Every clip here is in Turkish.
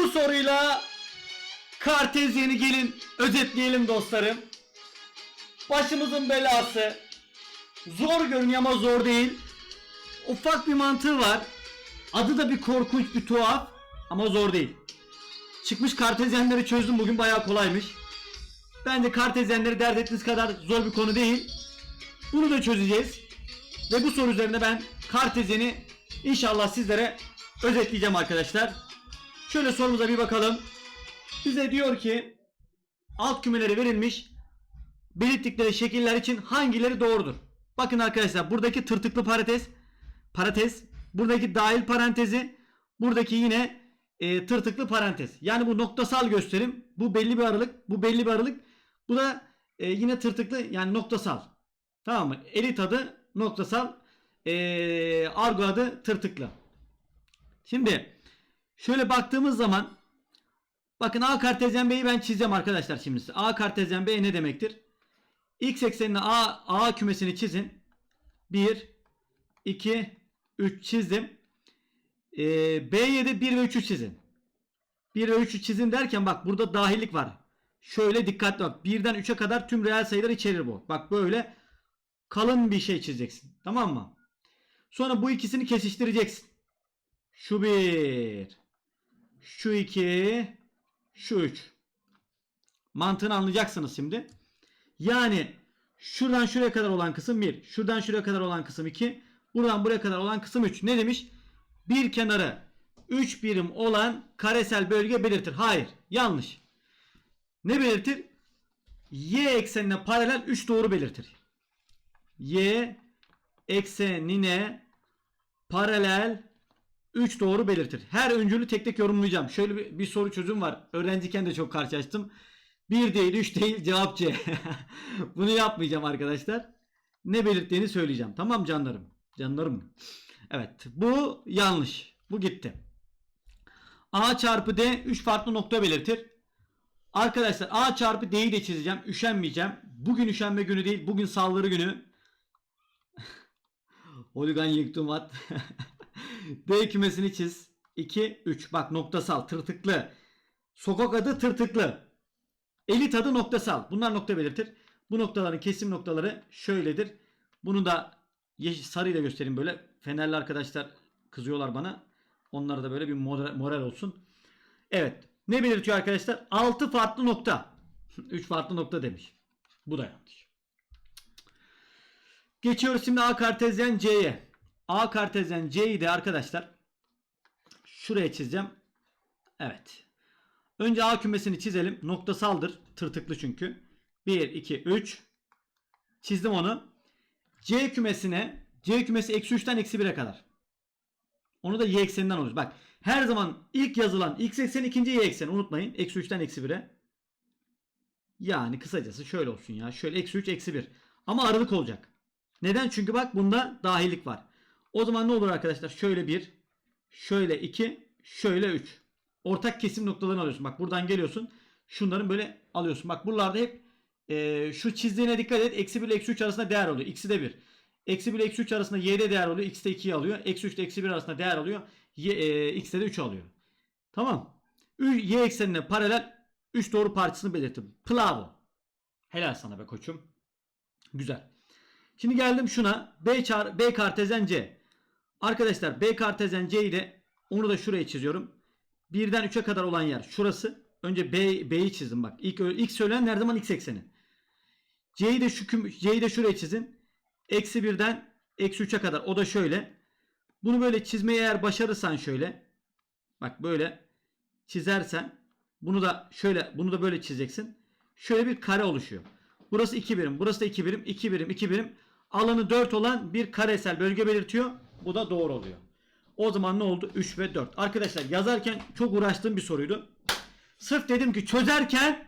Bu soruyla Kartezyeni gelin özetleyelim dostlarım. Başımızın belası. Zor görünüyor ama zor değil. Ufak bir mantığı var. Adı da bir korkunç bir tuhaf ama zor değil. Çıkmış kartezyenleri çözdüm bugün bayağı kolaymış. Bence kartezyenleri dert ettiğiniz kadar zor bir konu değil. Bunu da çözeceğiz. Ve bu soru üzerine ben kartezyeni inşallah sizlere özetleyeceğim arkadaşlar. Şöyle sorumuza bir bakalım. Bize diyor ki alt kümeleri verilmiş belirttikleri şekiller için hangileri doğrudur? Bakın arkadaşlar buradaki tırtıklı parantez parantez buradaki dahil parantezi buradaki yine e, tırtıklı parantez. Yani bu noktasal gösterim. Bu belli bir aralık. Bu belli bir aralık. Bu da e, yine tırtıklı yani noktasal. Tamam mı? Elit adı noktasal. E, argo adı tırtıklı. Şimdi şöyle baktığımız zaman bakın A kartezyen B'yi ben çizeceğim arkadaşlar şimdi. A kartezyen B ne demektir? X eksenine A, A kümesini çizin. 1 2 3 çizdim. Ee, B'ye de 1 ve 3'ü çizin. 1 ve 3'ü çizin derken bak burada dahillik var. Şöyle dikkatli bak. 1'den 3'e kadar tüm reel sayılar içerir bu. Bak böyle kalın bir şey çizeceksin. Tamam mı? Sonra bu ikisini kesiştireceksin. Şu 1 şu 2 şu 3 mantığını anlayacaksınız şimdi. Yani şuradan şuraya kadar olan kısım 1. Şuradan şuraya kadar olan kısım 2. Buradan buraya kadar olan kısım 3. Ne demiş? Bir kenarı 3 birim olan karesel bölge belirtir. Hayır. Yanlış. Ne belirtir? Y eksenine paralel 3 doğru belirtir. Y eksenine paralel 3 doğru belirtir. Her öncülü tek tek yorumlayacağım. Şöyle bir, bir soru çözüm var. Öğrenciyken de çok karşılaştım. 1 değil 3 değil cevap C. Bunu yapmayacağım arkadaşlar. Ne belirttiğini söyleyeceğim. Tamam canlarım. Canlarım. Evet. Bu yanlış. Bu gitti. A çarpı D 3 farklı nokta belirtir. Arkadaşlar A çarpı D'yi de çizeceğim. Üşenmeyeceğim. Bugün üşenme günü değil. Bugün saldırı günü. Holigan yıktım at. D kümesini çiz. 2, 3. Bak noktasal, tırtıklı. Sokak adı tırtıklı. Elit adı noktasal. Bunlar nokta belirtir. Bu noktaların kesim noktaları şöyledir. Bunu da yeşil sarıyla göstereyim böyle. Fenerli arkadaşlar kızıyorlar bana. Onlara da böyle bir moral, olsun. Evet. Ne belirtiyor arkadaşlar? 6 farklı nokta. 3 farklı nokta demiş. Bu da yanlış. Geçiyoruz şimdi A kartezyen C'ye. A kartezyen C'yi de arkadaşlar şuraya çizeceğim. Evet. Önce A kümesini çizelim. Noktasaldır. Tırtıklı çünkü. 1, 2, 3. Çizdim onu. C kümesine C kümesi eksi 3'ten eksi 1'e kadar. Onu da y ekseninden alıyoruz. Bak her zaman ilk yazılan x ekseni ikinci y ekseni unutmayın. Eksi 3'ten eksi 1'e. Yani kısacası şöyle olsun ya. Şöyle eksi 3 eksi 1. Ama aralık olacak. Neden? Çünkü bak bunda dahillik var. O zaman ne olur arkadaşlar? Şöyle 1, şöyle 2, şöyle 3. Ortak kesim noktalarını alıyorsun. Bak buradan geliyorsun. Şunların böyle alıyorsun. Bak buralarda hep e, şu çizdiğine dikkat et. Eksi 1 ile eksi 3 arasında değer oluyor. X'i de 1. Eksi 1 ile eksi 3 arasında y'de değer oluyor. X'de 2'yi alıyor. Eksi 3 ile eksi 1 arasında değer alıyor. Y, e, X'de de 3 alıyor. Tamam. Y eksenine paralel 3 doğru parçasını belirttim. Bravo. Helal sana be koçum. Güzel. Şimdi geldim şuna. B, çar B kartezen C. Arkadaşlar B kartezen C'yi de onu da şuraya çiziyorum. 1'den 3'e kadar olan yer şurası. Önce B, B'yi çizdim bak. İlk, ilk söylenen her zaman X ekseni. C'yi de şu C'yi de şuraya çizin. Eksi 1'den eksi 3'e kadar. O da şöyle. Bunu böyle çizmeyi eğer başarırsan şöyle. Bak böyle çizersen bunu da şöyle bunu da böyle çizeceksin. Şöyle bir kare oluşuyor. Burası 2 birim. Burası da 2 birim. 2 birim. 2 birim. Alanı 4 olan bir karesel bölge belirtiyor. Bu da doğru oluyor. O zaman ne oldu? 3 ve 4. Arkadaşlar yazarken çok uğraştığım bir soruydu. Sırf dedim ki çözerken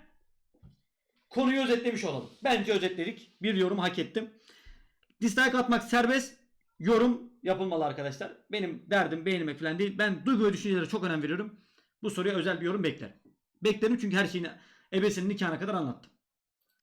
konuyu özetlemiş olalım. Bence özetledik. Bir yorum hak ettim. Dislike atmak serbest. Yorum yapılmalı arkadaşlar. Benim derdim beğenmek falan değil. Ben duygu ve düşüncelere çok önem veriyorum. Bu soruya özel bir yorum beklerim. Beklerim çünkü her şeyini ebesinin nikahına kadar anlattım.